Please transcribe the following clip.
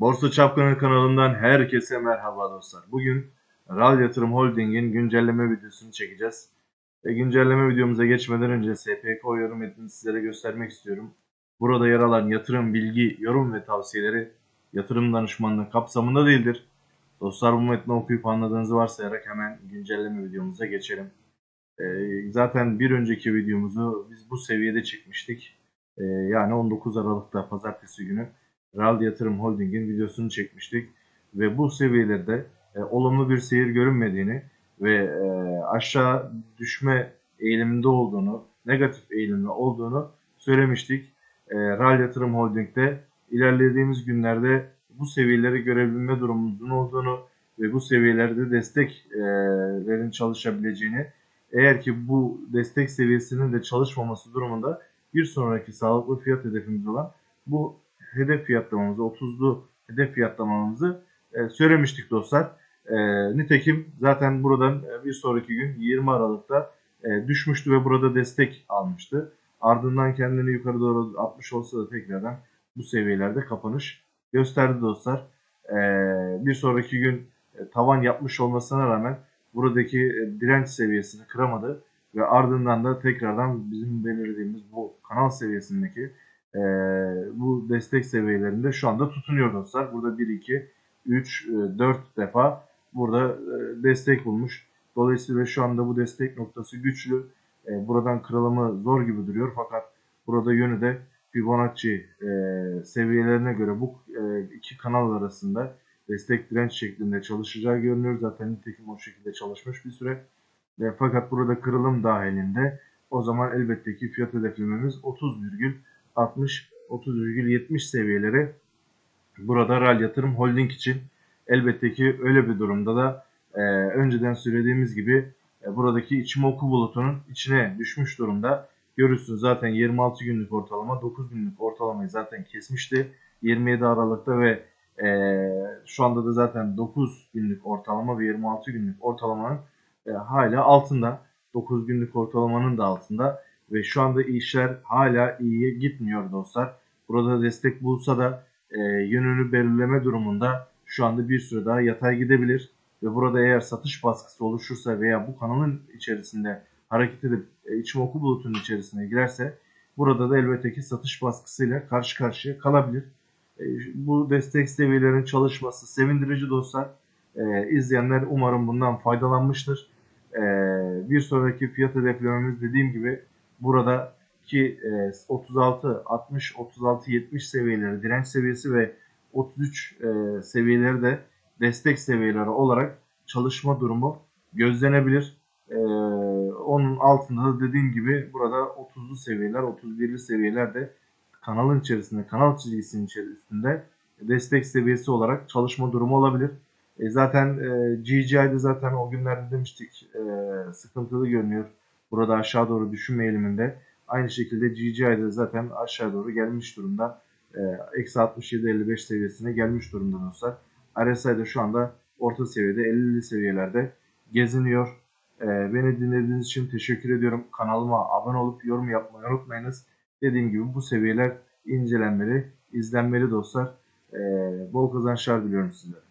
Borsa Çapkını kanalından herkese merhaba dostlar. Bugün RAL Yatırım Holding'in güncelleme videosunu çekeceğiz. Ve güncelleme videomuza geçmeden önce SPK yorum metnini sizlere göstermek istiyorum. Burada yer alan yatırım, bilgi, yorum ve tavsiyeleri yatırım danışmanlığı kapsamında değildir. Dostlar bu metni okuyup anladığınızı varsayarak hemen güncelleme videomuza geçelim. Ee, zaten bir önceki videomuzu biz bu seviyede çekmiştik. Ee, yani 19 Aralık'ta pazartesi günü RAL Yatırım Holding'in videosunu çekmiştik. Ve bu seviyelerde e, olumlu bir seyir görünmediğini ve e, aşağı düşme eğiliminde olduğunu, negatif eğilimde olduğunu söylemiştik. E, RAL Yatırım Holding'de ilerlediğimiz günlerde bu seviyeleri görebilme durumumuzun olduğunu ve bu seviyelerde desteklerin çalışabileceğini eğer ki bu destek seviyesinin de çalışmaması durumunda bir sonraki sağlıklı fiyat hedefimiz olan bu hedef fiyatlamamızı, 30'lu hedef fiyatlamamızı e, söylemiştik dostlar. E, nitekim zaten buradan e, bir sonraki gün 20 Aralık'ta e, düşmüştü ve burada destek almıştı. Ardından kendini yukarı doğru atmış olsa da tekrardan bu seviyelerde kapanış gösterdi dostlar. E, bir sonraki gün e, tavan yapmış olmasına rağmen buradaki e, direnç seviyesini kıramadı ve ardından da tekrardan bizim belirlediğimiz bu kanal seviyesindeki e, bu destek seviyelerinde şu anda tutunuyor dostlar. Burada 1, 2, 3, 4 defa burada e, destek bulmuş. Dolayısıyla şu anda bu destek noktası güçlü. E, buradan kırılımı zor gibi duruyor fakat burada yönü de Fibonacci e, seviyelerine göre bu e, iki kanal arasında destek direnç şeklinde çalışacağı görünüyor. Zaten nitekim o şekilde çalışmış bir süre. E, fakat burada kırılım dahilinde o zaman elbette ki fiyat hedeflememiz 30,60 30,70 seviyeleri burada RAL Yatırım Holding için elbette ki öyle bir durumda da e, önceden söylediğimiz gibi e, buradaki içimoku bulutunun içine düşmüş durumda. Görürsünüz zaten 26 günlük ortalama 9 günlük ortalamayı zaten kesmişti. 27 Aralık'ta ve e, şu anda da zaten 9 günlük ortalama ve 26 günlük ortalamanın e, hala altında. 9 günlük ortalamanın da altında ve şu anda işler hala iyiye gitmiyor dostlar. Burada destek bulsa da e, yönünü belirleme durumunda şu anda bir süre daha yatay gidebilir ve burada eğer satış baskısı oluşursa veya bu kanalın içerisinde hareket edip e, içimoku bulutunun içerisine girerse burada da elbette ki satış baskısıyla karşı karşıya kalabilir. E, bu destek seviyelerinin çalışması sevindirici dostlar. E, izleyenler umarım bundan faydalanmıştır. E, bir sonraki fiyat hedeflememiz dediğim gibi burada ki 36, 60, 36, 70 seviyeleri direnç seviyesi ve 33 e, seviyeleri de destek seviyeleri olarak çalışma durumu gözlenebilir. E, onun altında da dediğim gibi burada 30'lu seviyeler, 31'li seviyeler de kanalın içerisinde, kanal çizgisinin içerisinde destek seviyesi olarak çalışma durumu olabilir. E, zaten e, GGI'de zaten o günlerde demiştik e, sıkıntılı görünüyor. Burada aşağı doğru düşme eğiliminde. Aynı şekilde GGI'de zaten aşağı doğru gelmiş durumda. Eksi 67-55 seviyesine gelmiş durumda dostlar. RSI'de şu anda orta seviyede 50'li seviyelerde geziniyor. E, beni dinlediğiniz için teşekkür ediyorum. Kanalıma abone olup yorum yapmayı unutmayınız. Dediğim gibi bu seviyeler incelenmeli, izlenmeli dostlar. E, bol kazançlar diliyorum sizlere.